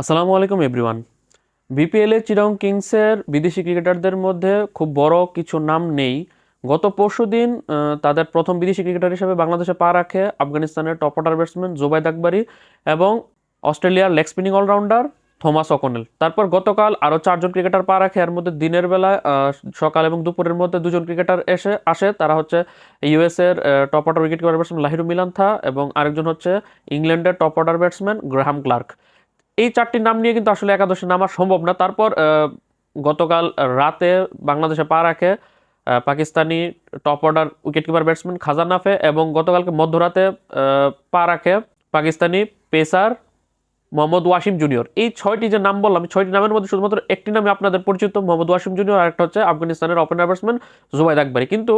আসসালামু আলাইকুম এভরিওয়ান। বিপিএলে চিরং কিংসের বিদেশি ক্রিকেটারদের মধ্যে খুব বড় কিছু নাম নেই। গত পরশু দিন তাদের প্রথম বিদেশি ক্রিকেটার হিসেবে বাংলাদেশে পা রাখে আফগানিস্তানের top order batsman Zubaid Akbari এবং অস্ট্রেলিয়ার leg spinning allrounder Thomas O'Connell তারপর গতকাল আরও চারজন ক্রিকেটার পা রাখে। এর মধ্যে দিনের আহ, সকাল এবং দুপুরের মধ্যে দুজন ক্রিকেটার এসে আসে। তারা হচ্ছে ইউএসের top order wicket keeper batsman Lahiru Milantha এবং আরেকজন হচ্ছে ইংল্যান্ডের top order batsman Graham Clarke. এই চারটি নাম নিয়ে কিন্তু আসলে একাদশে নামা সম্ভব না। তারপর গতকাল রাতে বাংলাদেশে পা রাখে Pakistani top order wicket keeper batsman খাজানাফে এবং গতকালকে মধ্যরাতে পা রাখে পাকিস্তানি পেসার মোহাম্মদ ওয়াসিম জুনিয়র। এই ছয়টি যে নাম বললাম ছয়টি নামের মধ্যে শুধুমাত্র একটি নামে আপনাদের পরিচিত, মোহাম্মদ ওয়াসিম জুনিয়র আর একটা হচ্ছে আফগানিস্তানের ওপেনার ব্যাটসম্যান জুবাইদ আকবরী। কিন্তু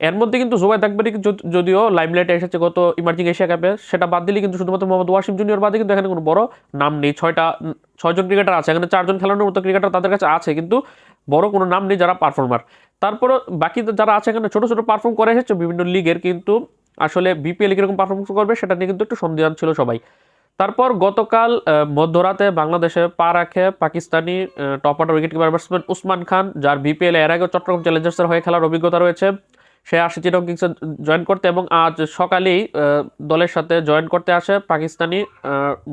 এর মধ্যে কিন্তু জুবাইদ আকবরী যদ- যদিও লাইমলাইটে এসেছে গত ইমার্জিং এশিয়া কাপে, সেটা বাদ দিলে কিন্তু শুধুমাত্র মোহাম্মদ ওয়াসিম জুনিয়র বাদে কিন্তু এখানে কোনো বড় নাম নেই। ছয়টা, ছয়জন ক্রিকেটার আছে, এখানে চারজন খেলানোর মতো ক্রিকেটার তাদের কাছে আছে, কিন্তু বড় কোনো নাম নেই যারা পারফর্মার। তারপরে বাকি যারা আছে এখানে ছোটো ছোটো পারফর্ম করে এসেছে বিভিন্ন লিগের, কিন্তু আসলে বিপিএল কীরকম পারফরমেন্স করবে সেটা নিয়ে কিন্তু একটু সন্দেহান ছিল সবাই। তারপর গতকাল মধ্যরাতে বাংলাদেশে পা রাখে Pakistani top order wicket keeper batsman Usman Khan, যার বিপিএল এর আগে চট্টগ্রাম চ্যালেঞ্জার্সের হয়ে খেলার অভিজ্ঞতা রয়েছে। সে আসে চিটং কিংসে জয়েন করতে এবং আজ সকালেই দলের সাথে জয়েন করতে আসে Pakistani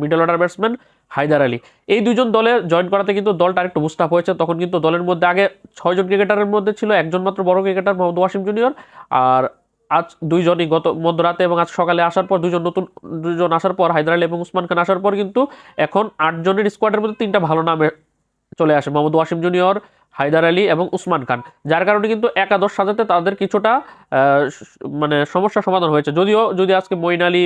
middle order batsman Haider Ali. এই দুজন দলে জয়েন করাতে কিন্তু দলটা আরেকটু বুস্টাপ হয়েছে। তখন কিন্তু দলের মধ্যে আগে ছয়জন ক্রিকেটারের মধ্যে ছিল একজন মাত্র বড় ক্রিকেটার মোহাম্মদ ওয়াসিম জুনিয়র আর আজ দুইজনই গত মধ্যরাতে এবং আজ সকালে আসার পর দুজন নতুন দুজন আসার পর হায়দার আলী এবং উসমান খান আসার পর কিন্তু এখন আটজনের স্কোয়াডের মধ্যে তিনটা ভালো নামে চলে আসে। মোহাম্মদ ওয়াসিম জুনিয়র, হায়দার আলী এবং উসমান খান। যার কারণে কিন্তু একাদশ সাজাতে তাদের কিছুটা মানে সমস্যার সমাধান হয়েছে। যদিও, যদি আজকে মইন আলী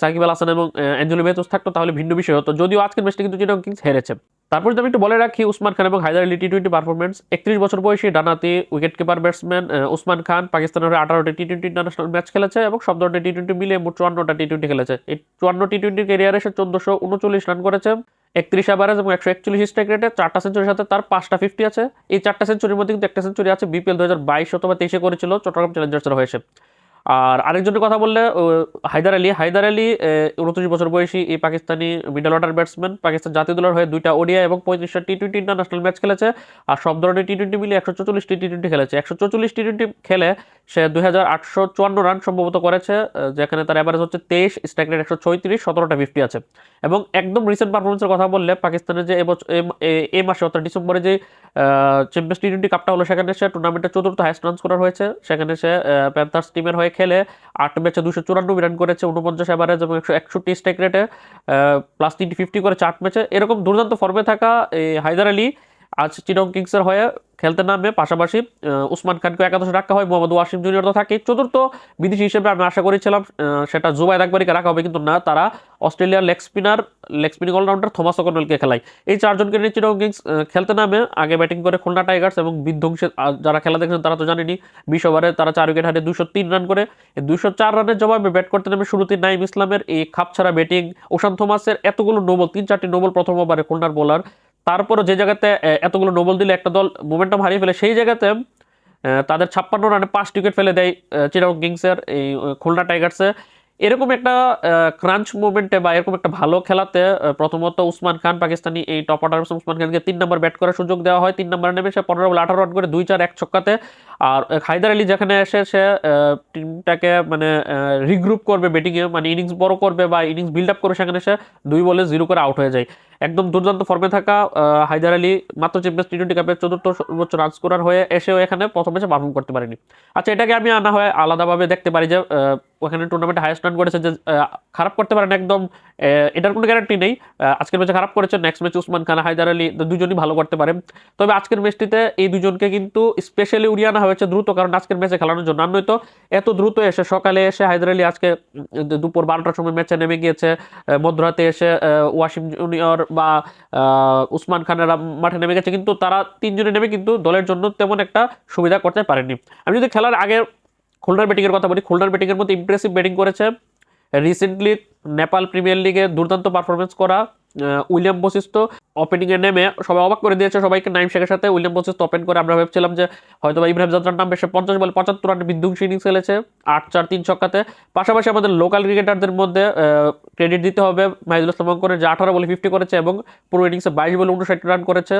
সাকিব আল হাসান এবং অ্যাঞ্জেলো মেহতুস থাকতো, তাহলে ভিন্ন বিষয় হতো। যদিও আজকের ম্যাচটা কিন্তু চিটাগং কিংস হেরেছে। তারপর যদি আমি একটু বলে রাখি, উসমান খান এবং Haider Ali T twenty performance একত্রিশ বছর বয়সী ডানাতি wicket keeper batsman Usman Khan পাকিস্তানের আঠারোটি টি টোয়েন্টি ইন্টারন্যাশনাল ম্যাচ খেলেছে এবং সব ধরনের টি টোয়েন্টি মিলিয়ে মোট চুয়ান্নটা টি টোয়েন্টি খেলেছে। এই চুয়ান্ন টি টোয়েন্টি ক্যারিয়ারে সে চোদ্দশো উনচল্লিশ রান করেছে। একত্রিশ অ্যাভারেজ এবং একশো একচল্লিশ স্ট্রাইক রেটে চারটা সেঞ্চুরির সাথে তার পাঁচটা ফিফটি আছে। এই চারটা সেঞ্চুরির মধ্যে কিন্তু একটা সেঞ্চুরি আছে। বিপিএল দু হাজার বাইশ অথবা তেইশে করেছিল। চট্টগ্রাম চ্যালেঞ্জার্সের হয়েছে। আর আরেকজনের কথা বললে হায়দার আলী। হায়দার আলী উনত্রিশ বছর বয়সী এই Pakistani middle order batsman. Pakistan জাতীয় দলের হয়ে দুইটা ওডিয়া এবং পঁয়ত্রিশটা টি টোয়েন্টি ইন্টারন্যাশনাল ম্যাচ খেলেছে। আর সব ধরনের টি টোয়েন্টি মিলিয়ে একশো চল্লিশ টি টোয়েন্টি খেলেছে। একশো চল্লিশ টি টোয়েন্টি খেলে সে দুই হাজার আটশো চুয়ান্ন রান সম্ভবত করেছে যেখানে তার অ্যাভারেজ হচ্ছে তেইশ স্ট্রাইক রেট একশো ছয়ত্রিশ, সতেরোটা ফিফটি আছে। এবং একদম রিসেন্ট পারফরমেন্সের কথা বললে, পাকিস্তানের যে এবছর এ- মাসে অর্থাৎ ডিসেম্বরে যে চ্যাম্পিয়ন্স টি টোয়েন্টি কাপটা হলো, সেখানে সে টুর্নামেন্টের চতুর্থ হাইস্ট রান স্কোরার হয়েছে। সেখানে সে প্যান্থার্স টিমের হয়ে খেলে আট ম্যাচে দুশো চুরানব্বই রান করেছে উনপঞ্চাশ অ্যাভারেজ এবং একশো একষট্টি স্ট্রাইক রেটে প্লাস তিনটি ফিফটি করে চার ম্যাচে। এরকম দুর্দান্ত ফর্মে থাকা, এই হায়দার আলী, আজ চিটং কিংসের হয়ে খেলতে নামবে। পাশাপাশি উসমান খানকে একাদশে রাখা হয়। মোহাম্মদ ওয়াসিম জুনিয়র তো থাকে চতুর্থ বিদেশি হিসেবে আমি আশা করেছিলাম সেটা জুবাইদ আকবরীকে রাখা হবে, কিন্তু না, তারা অস্ট্রেলিয়ার leg spinner, leg spinning all rounder Thomas অকনওয়েলকে খেলায়। এই চারজনকে নিয়ে চিটং কিংস খেলতে নামে। আগে ব্যাটিং করে খুলনা টাইগার্স এবং বিধ্বংসে যারা খেলা দেখেছেন তারা তো জানেনি বিশ ওভারে তারা চার উইকেট হারিয়ে দুশো তিন রান করে। দুশো চার রানের জবাবে ব্যাট করতে নামে শুরুতে নাইম ইসলামের এই খাপছাড়া ব্যাটিং, ওশান থমাসের এতগুলো নোবল তিন চারটি নোবল প্রথম ওভারে খুলনার বোলার তারপরও যে জায়গাতে এতগুলো নোবল দিলে একটা দল মোমেন্টাম হারিয়ে ফেলে, সেই জায়গাতে তাদের ছাপ্পান্ন রানে পাঁচ উইকেট ফেলে দেয় চিরাং কিংসের এই খুলনা টাইগার্সে এরকম একটা ক্রাঞ্চ মুভমেন্টে বা এরকম একটা ভালো খেলাতে প্রথমত উসমান খান পাকিস্তানি এই টপ অর্ডার উসমান খানকে তিন নম্বর ব্যাট করার সুযোগ দেওয়া হয়। তিন নম্বরে নেমে সে পনেরো বল আঠারো রান করে দুই চার এক ছক্কাতে। আর হায়দার আলী যেখানে এসে সে টিমটাকে মানে রিগ্রুপ করবে ব্যাটিংয়ে মানে ইনিংস বড় করবে বা ইনিংস বিল্ড আপ করবে সেখানে সে দুই বলে জিরো করে আউট হয়ে যায়। একদম দুর্দান্ত ফর্মে থাকা হায়দার আলী মাত্র চ্যাম্পিয়ন্স টি টোয়েন্টি কাপের চতুর্থ সর্বোচ্চ রান স্কোরার হয়ে এসেও এখানে প্রথম ম্যাচে পারফর্ম করতে পারেনি। আচ্ছা এটাকে আমি আনা হয় আলাদাভাবে দেখতে পারি যে ওখানে টুর্নামেন্টে হাইস্ট রান করেছে যে খারাপ করতে পারেন একদম এটার কোনো গ্যারান্টি নেই। আজকের ম্যাচে খারাপ করেছেন নেক্সট ম্যাচে উসমান খান, হায়দার আলী দুজনই ভালো করতে পারে তবে আজকের ম্যাচটিতে এই দুজনকে কিন্তু স্পেশালি উড়িয়ে আনা হয়েছে দ্রুত, কারণ আজকের ম্যাচে খেলানোর জন্য। আর নয়তো এত দ্রুত এসে, সকালে এসে হায়দার আলী আজকে দুপুর বারোটার সময় ম্যাচে নেমে গিয়েছে। মধ্যরাতে এসে ওয়াসিম জুনিয়র বা উসমান খানেরা মাঠে নেমে গেছে। কিন্তু তারা তিনজনে নেমে কিন্তু দলের জন্য তেমন একটা সুবিধা করতে পারেনি। আমি যদি খেলার আগে খুলনার ব্যাটিংয়ের কথা বলি। খুলনার ব্যাটিংয়ের মধ্যে ইমপ্রেসিভ ব্যাটিং করেছে। রিসেন্টলি নেপাল প্রিমিয়ার লিগে দুর্দান্ত পারফরমেন্স করা উইলিয়াম বশিষ্ঠ ওপেনিংয়ে নেমে সবাই অবাক করে দিয়েছে সবাইকে নাইম শেখের সাথে। উইলিয়াম বোসেস ওপেন করে আমরা ভেবেছিলাম যে হয়তো ইব্রাহিম জাদরার নাম বেশি পঞ্চাশ বলে পঁচাত্তর রানের বিধ্বংসী ইনিংস খেলেছে, আট, চার, তিন ছক্কাতে। পাশাপাশি আমাদের লোকাল ক্রিকেটারদের মধ্যে ক্রেডিট দিতে হবে। মাহিদুল ইসলাম অঙ্কনের যে আঠারো বলে ফিফটি করেছে এবং পুরো ইনিংসে বাইশ বলে উনষাট রান করেছে।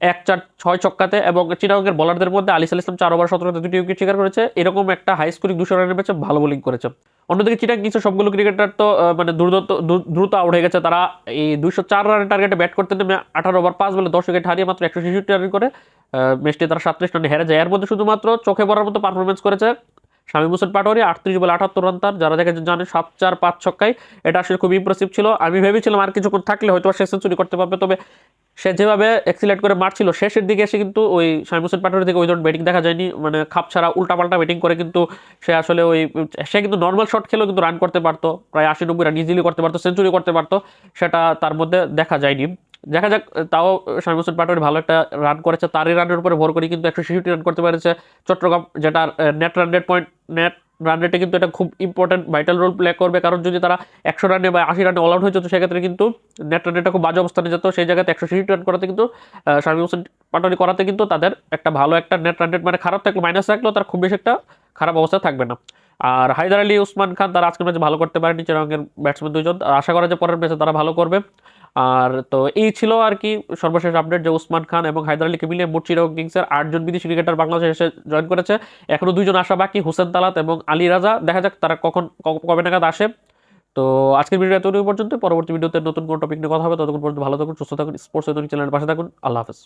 এক চার ছয় ছক্কাতে এবং চিনাঙ্গের বলারদের মধ্যে আলিস আল ইসলাম চার ওভার সতেরোতে দুটি উইকেট শিকার করেছে। এরকম একটা হাই স্কোরিং দুশো রানের ম্যাচে ভালো বোলিং করেছে। অন্যদিকে চিটাং কিছু সবগুলো ক্রিকেটার তো মানে দ্রুত দ্রু- দ্রুত আউট হয়ে গেছে। তারা এই দুশো চার রানের টার্গেটে ব্যাট করতে নেমে আঠারো ওভার পাঁচ বলে দশ উইকেট হারিয়ে মাত্র একশো ছেষট্টি রান করে। ম্যাচটি তারা সাতত্রিশ রানে হেরে যায়। এর মধ্যে শুধুমাত্র চোখে পড়ার মতো পারফরমেন্স করেছে শামীম হোসেন পাটোয়ারি, আটত্রিশ বলে আটাত্তর রান তার। যারা দেখেছেন জানেন, সাত চার পাঁচ ছক্কায় এটা আসলে খুব ইমপ্রেসিভ ছিল। আমি ভেবেছিলাম আর কিছুক্ষণ থাকলে হয়তো সে সেঞ্চুরি করতে পারবে, তবে সে যেভাবে এক্সিলেট করে মারছিল, শেষের দিকে এসে কিন্তু ওই শামীম হোসেন পাটোয়ারি থেকে ওই ধরনের ব্যাটিং দেখা যায়নি। মানে খাপ ছাড়া উল্টাপাল্টা ব্যাটিং করে কিন্তু সে আসলে ওই, সে কিন্তু নর্মাল শট খেলেও কিন্তু রান করতে পারতো। প্রায় আশি নব্বই রান ইজিলি করতে পারতো সেঞ্চুরি করতে পারতো। সেটা তার মধ্যে দেখা যায়নি। দেখা যাক, তাও শামীম হোসেন পাটোয়ারি ভালো একটা রান করেছে। তারই রানের উপরে ভর করে কিন্তু একশো ছেষট্টি রান করতে পেরেছে। চট্টগ্রাম যেটা net run rate point net run রেটে কিন্তু এটা খুব ইম্পর্টেন্ট ভাইটাল রোল প্লে করবে। কারণ যদি তারা একশো রানে বা আশি রানে অল আউট হয়ে যেত, সেক্ষেত্রে কিন্তু নেট রান রেটটা খুব বাজে অবস্থানে যেত। সেই জায়গাতে একশো ছেষট্টি রান করাতে কিন্তু শামীম হোসেন পাটোয়ারি করাতে কিন্তু তাদের একটা ভালো একটা নেট রান রেট মানে খারাপ থাকলে মাইনাস রাখলেও তার খুব বেশি একটা খারাপ অবস্থা থাকবে না। আর হায়দার আলী, উসমান খান, তারা আজকের ম্যাচে ভালো করতে পারেনি, চিরাঙ্গের ব্যাটসম্যান দুজন। আশা করা যে পরের ম্যাচে তারা ভালো করবে। আর তো এই ছিল আর কি সর্বশেষ আপডেট যে উসমান খান এবং হায়দার আলীকে মিলিয়ে মোট চিরাং কিংসের আটজন বিদেশি ক্রিকেটার বাংলাদেশে এসে জয়েন করেছে। এখনও দুইজন আসা বাকি, হোসেন তালাত এবং আলী রাজা। দেখা যাক তারা কখন কবে নাগাদ আসে। তো আজকের ভিডিও এতটুকু পর্যন্ত। পরবর্তী ভিডিওতে নতুন কোনো টপিক নিয়ে কথা হবে। ততক্ষণ পর্যন্ত ভালো থাকুন, সুস্থ থাকুন স্পোর্টস চ্যানেলের পাশে থাকুন। আল্লাহ হাফেজ।